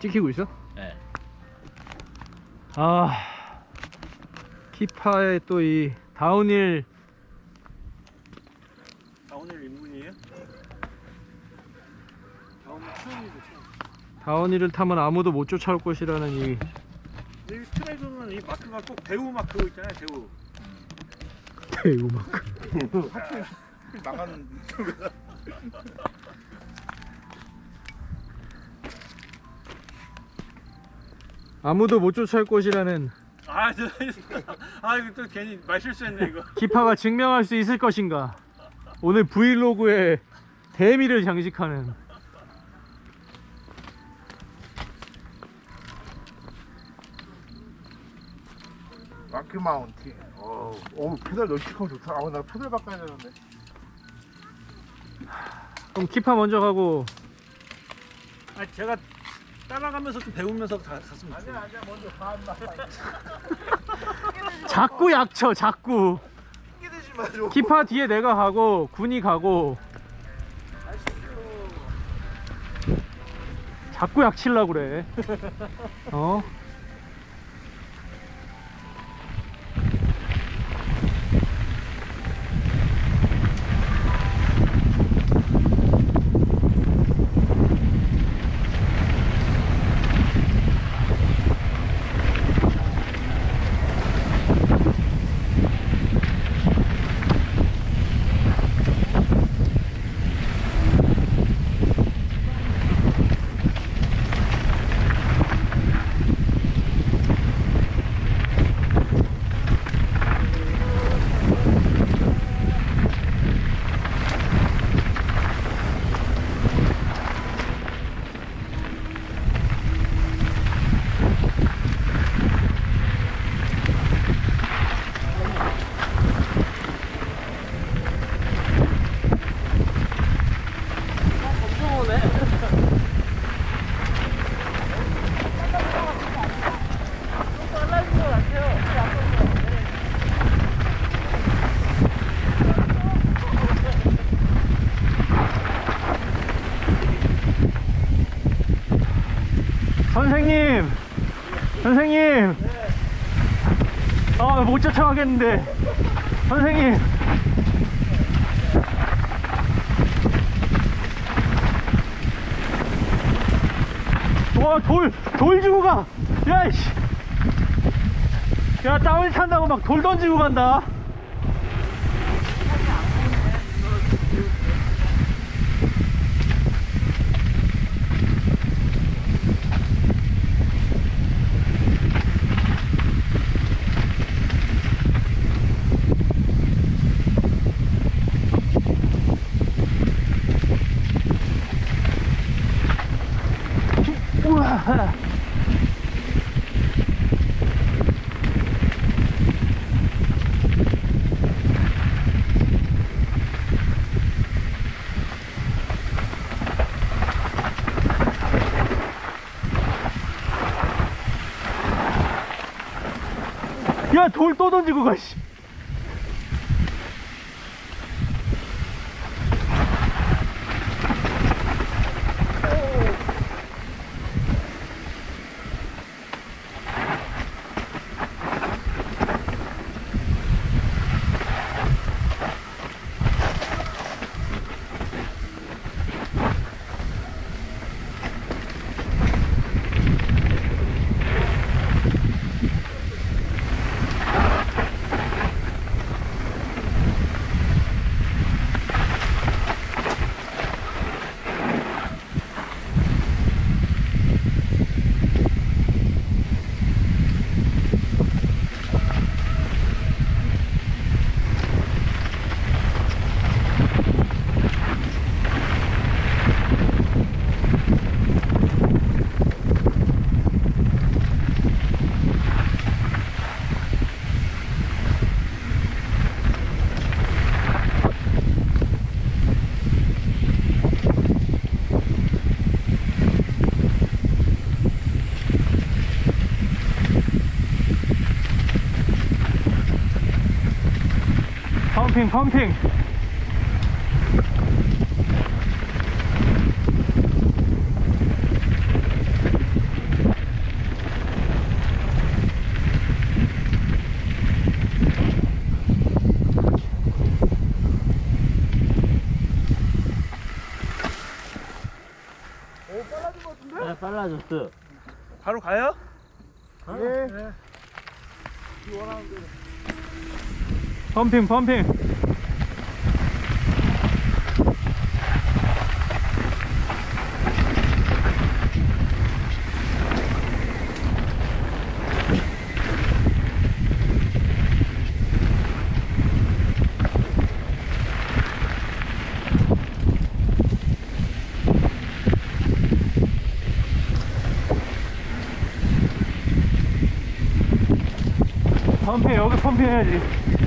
찍히고 있어? 네. 아 키파의 또 이 다운힐 아 오늘 입문이에요? 아 오늘 처음이죠 처음 다운힐을 타면 아무도 못 쫓아올 것이라는 이 이 트랙은 이 마크가 꼭 대우 마크 있잖아요 대우 대우만큼 나가는 아무도 못 쫓아올 것이라는 아, 저, 아, 이거 또 괜히 말 실수했네, 이거. 키파가 증명할 수 있을 것인가 오늘 브이로그에 대미를 장식하는 마크 마운틴. 어, 오 페달 널찍하고 좋다. 아, 나 페달 바꿔야 되는데. 그럼 키파 먼저 가고 아, 제가 따라가면서 좀 배우면서 가, 갔으면 좋겠어요. 아니야, 먼저 반만. 자꾸 약쳐 자꾸 끼대지 마죠. 키파 뒤에 내가 가고 군이 가고 자꾸 약칠라 그래 어? 선생님! 선생님! 아 못 쫓아가겠는데. 선생님! 와 돌 돌 주고 가! 야이씨! 야 다운이 탄다고 막 돌 던지고 간다 우와 야돌 또 던지고 가 씨. 펌핑 아, 빨라졌어. 바로 가요? 예. 네. 이 원하는 대로. 펌핑 펌핑. 펌핑 여기 펌핑 해야지